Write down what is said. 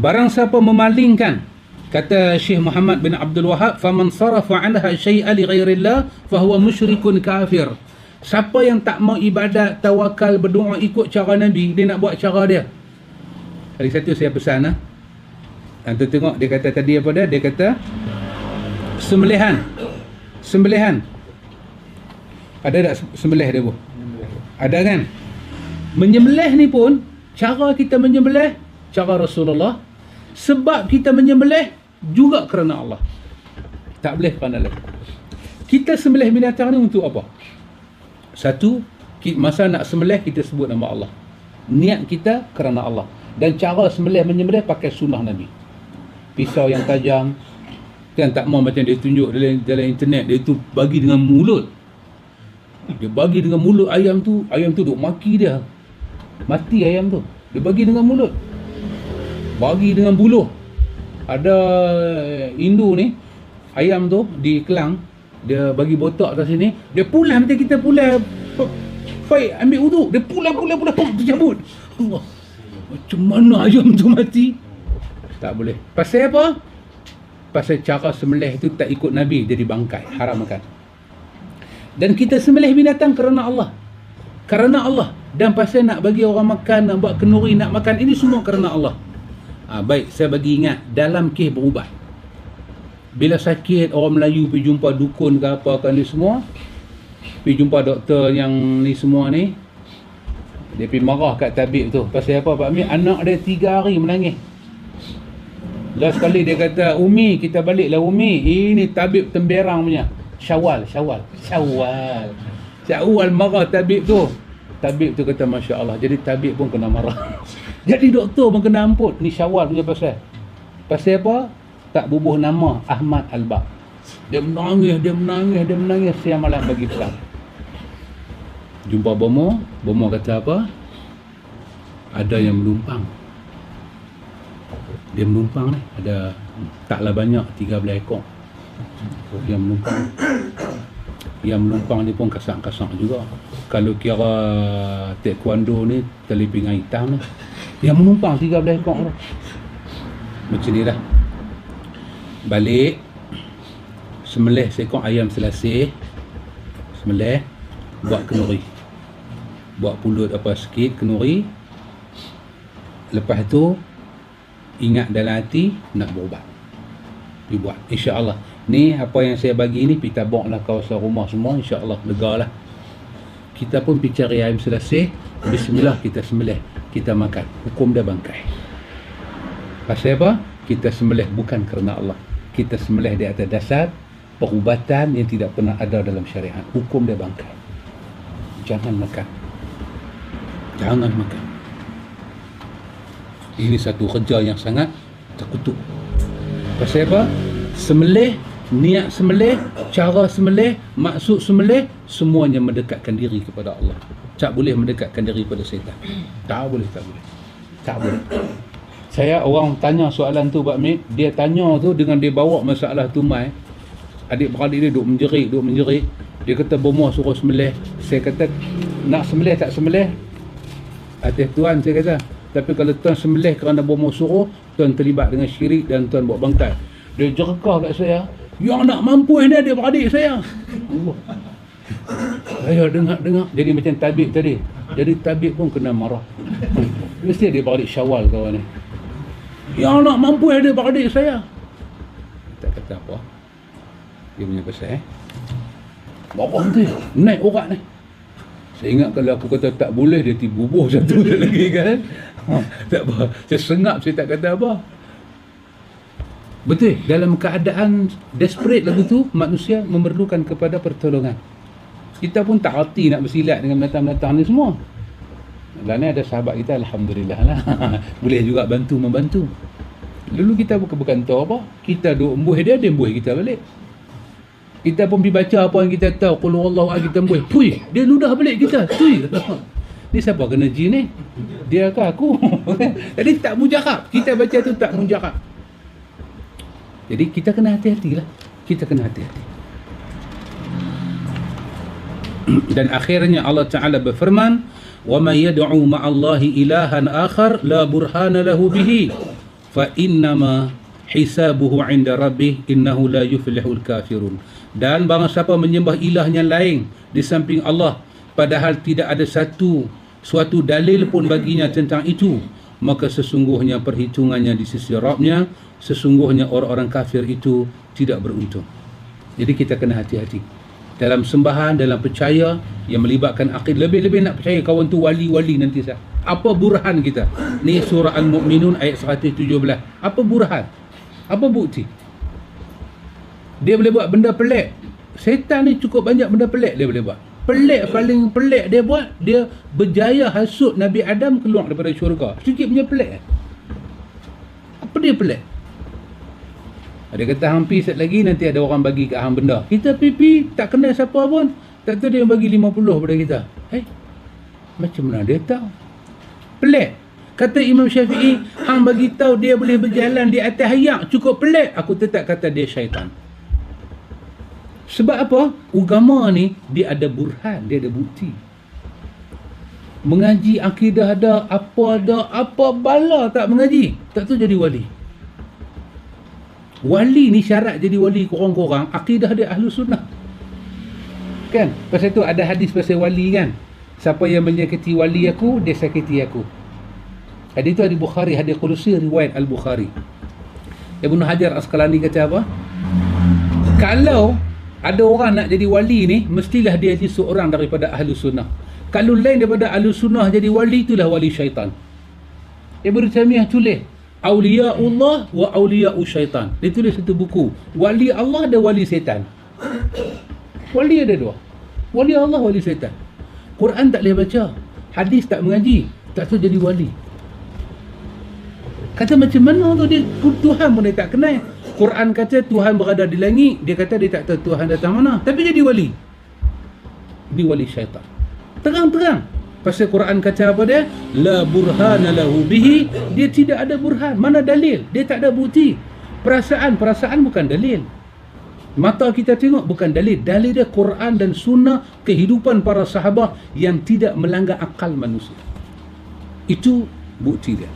barang siapa memalingkan kata Syekh Muhammad bin Abdul Wahab faman sarafa anha syai'a li ghairillah fahuwa musyrikun kafir. Siapa yang tak mau ibadat tawakal berdoa ikut cara Nabi dia nak buat cara dia. Hari satu saya pesan ah. Antum tengok dia kata tadi apa dia? Dia kata sembelihan. Sembelihan. Ada tak sembelih dia bu? Ada kan? Menyembelih ni pun cara kita menyembelih cara Rasulullah sebab kita menyembelih juga kerana Allah. Tak boleh kerana lain kita sembelih binatang ni untuk apa? Satu masa nak sembelih kita sebut nama Allah. Niat kita kerana Allah. Dan cara sembelih menyembelih pakai sunnah Nabi. Pisau yang tajam kan tak mau macam dia tunjuk dalam, dalam internet. Dia tu bagi dengan mulut. Dia bagi dengan mulut ayam tu ayam tu duk maki dia. Mati ayam tu. Dia bagi dengan mulut bagi dengan buluh ada Hindu ni ayam tu di Kelang dia bagi botak kat sini dia pulang macam kita pulang Baik, ambil uduk. Dia pulang, pulang, pulang. Pum, tercabut. Macam mana ayam tu mati? Tak boleh. Pasal apa? Pasal cara sembelih tu tak ikut Nabi. Jadi bangkai. Haram makan. Dan kita sembelih binatang kerana Allah. Kerana Allah. Dan pasal nak bagi orang makan, nak buat kenuri, nak makan. Ini semua kerana Allah. Ha, baik, saya bagi ingat. Dalam kes berubat. Bila sakit, orang Melayu pergi jumpa dukun ke apa kan ni semua. Pergi jumpa doktor yang ni semua ni. Dia pergi marah kat tabib tu. Pasal apa Pak Amir? Anak dia tiga hari menangis. Last kali dia kata, Umi, kita baliklah Umi. Ini tabib temberang punya. Syawal, syawal. Syawal. Syawal marah tabib tu. Tabib tu kata, Masya Allah. Jadi tabib pun kena marah. Jadi doktor pun kena amput. Ni syawal punya pasal. Pasal apa? Tak bubuh nama Ahmad Albab. Dia menangis, dia menangis, dia menangis. Siang malam bagi pelang. Jumpa Bomo. Bomo kata apa? Ada yang menumpang. Dia menumpang ni. Ada taklah banyak, 13 ekor. Yang menumpang. Yang menumpang ni pun kasar-kasar juga. Kalau kira taekwondo ni, telipingan hitam ni. Yang menumpang 13 ekor tu. Macam ni lah. Balik. Semelih seekor ayam selasih. Semelih. Buat kenuri. Buat pulut apa sikit kenuri. Lepas tu ingat dalam hati nak berubat. Pergi buat. InsyaAllah. Ni apa yang saya bagi ni kita bawa lah kawasan rumah semua. InsyaAllah lega lah. Kita pun pergi cari ayam selasih. Bismillah kita sembelih. Kita makan. Hukum dia bangkai. Pasal apa? Kita sembelih bukan kerana Allah. Kita sembelih di atas dasar perubatan yang tidak pernah ada dalam syariat. Hukum dia bangkai. Jangan makan. Jangan makan. Ini satu kerja yang sangat terkutuk. Pasal apa? Sembelih, niat sembelih, cara sembelih, maksud sembelih, semuanya mendekatkan diri kepada Allah. Tak boleh mendekatkan diri kepada syaitan. Tak boleh, tak boleh. Tak boleh. Saya orang tanya soalan tu Pak Mik, dia tanya tu dengan dia bawa masalah tu mai. Adik-beradik dia duk menjerit, duk menjerit. Dia kata bomo suruh sembelih. Saya kata nak sembelih tak sembelih? Atas tuan saya kata. Tapi kalau tuan sembelih kerana bomo suruh, tuan terlibat dengan syirik dan tuan buat bangkai. Dia jerkah kat saya. Yang nak mampu ni adik-beradik saya. Allah. Saya dengar-dengar. Jadi macam tabib tadi. Jadi tabib pun kena marah. Mesti dia beradik syawal kawan ni. Yang nak mampu ada beradik saya. Tak kata apa. Dia punya pasal eh. Bapak nanti naik orang ni. Saya ingat kalau aku kata tak boleh dia tiba bubuh satu lagi kan. Ha, tak apa. Saya sengap saya tak kata apa. Betul. Dalam keadaan desperate lagu tu manusia memerlukan kepada pertolongan. Kita pun tak hati nak bersilat dengan binatang-binatang ni semua. Dan ni ada sahabat kita Alhamdulillah lah Boleh juga bantu membantu Dulu kita bukan, bukan tahu apa Kita duk embuh dia, dia embuh kita balik Kita pun pergi baca apa yang kita tahu Kalau Allah kita embuh Pui, dia ludah balik kita Pui Ni siapa kena jin ni? Dia ke aku? Jadi tak mujarab Kita baca tu tak mujarab Jadi kita kena hati-hati lah Kita kena hati-hati Dan akhirnya Allah Ta'ala berfirman وَمَنْ يَدْعُوا مَعَ اللَّهِ إِلَهًا آخَرْ لَا بُرْهَانَ لَهُ بِهِ fa innama hisabuhu 'inda rabbih innahu la yuflihul kafirun. Dan barang siapa menyembah ilah yang lain di samping Allah padahal tidak ada satu suatu dalil pun baginya tentang itu maka sesungguhnya perhitungannya di sisi Rabbnya sesungguhnya orang-orang kafir itu tidak beruntung. Jadi kita kena hati-hati. Dalam sembahan dalam percaya yang melibatkan akid. Lebih-lebih nak percaya kawan tu wali-wali nanti sah. apa burhan kita? Ni surah al-mu'minun ayat 117 apa burhan apa bukti? Dia boleh buat benda pelik. Setan ni cukup banyak benda pelik dia boleh buat. Pelik paling pelik dia buat, dia berjaya hasut Nabi Adam keluar daripada syurga. Sikit punya pelik. Apa dia pelik? Ada kata hampi set lagi nanti ada orang bagi kat hang benda. Kita pipi tak kenal siapa pun. Tak tahu dia bagi 50 pada kita. Eh? Macam mana dia tahu? Pelik. Kata Imam Syafi'i, hang bagi tahu dia boleh berjalan di atas ayak cukup pelik, aku tetap kata dia syaitan. Sebab apa? Agama ni dia ada burhan, dia ada bukti. Mengaji akidah ada, apa ada, apa bala tak mengaji, tak tu jadi wali. Wali ni syarat jadi wali korang-korang, akidah dia ahlu sunnah. Kan? Pasal tu ada hadis pasal wali kan? Siapa yang menyakiti wali aku, dia sakiti aku. Hadis itu hadis Bukhari, hadis Qudusi riwayat Al-Bukhari. Ibnu Hajar Asqalani kata apa? Kalau ada orang nak jadi wali ni, mestilah dia jadi seorang daripada ahli sunnah. Kalau lain daripada ahli sunnah jadi wali, itulah wali syaitan. Ibnu Taimiyah tulis, Aulia Allah wa Aulia Syaitan. Dia tulis satu buku. Wali Allah dan wali syaitan. Wali ada dua. Wali Allah, wali syaitan. Quran tak boleh baca. Hadis tak mengaji. Tak tahu jadi wali. Kata macam mana tu dia Tuhan pun dia tak kenal. Quran kata Tuhan berada di langit, dia kata dia tak tahu Tuhan datang mana. Tapi jadi wali. Di wali syaitan. Terang-terang. Pasal Quran kata apa dia? La burhana lahu bihi. Dia tidak ada burhan. Mana dalil? Dia tak ada bukti. Perasaan, perasaan bukan dalil. Mata kita tengok bukan dalil. Dalil dia Quran dan sunnah kehidupan para sahabat yang tidak melanggar akal manusia. Itu bukti dia.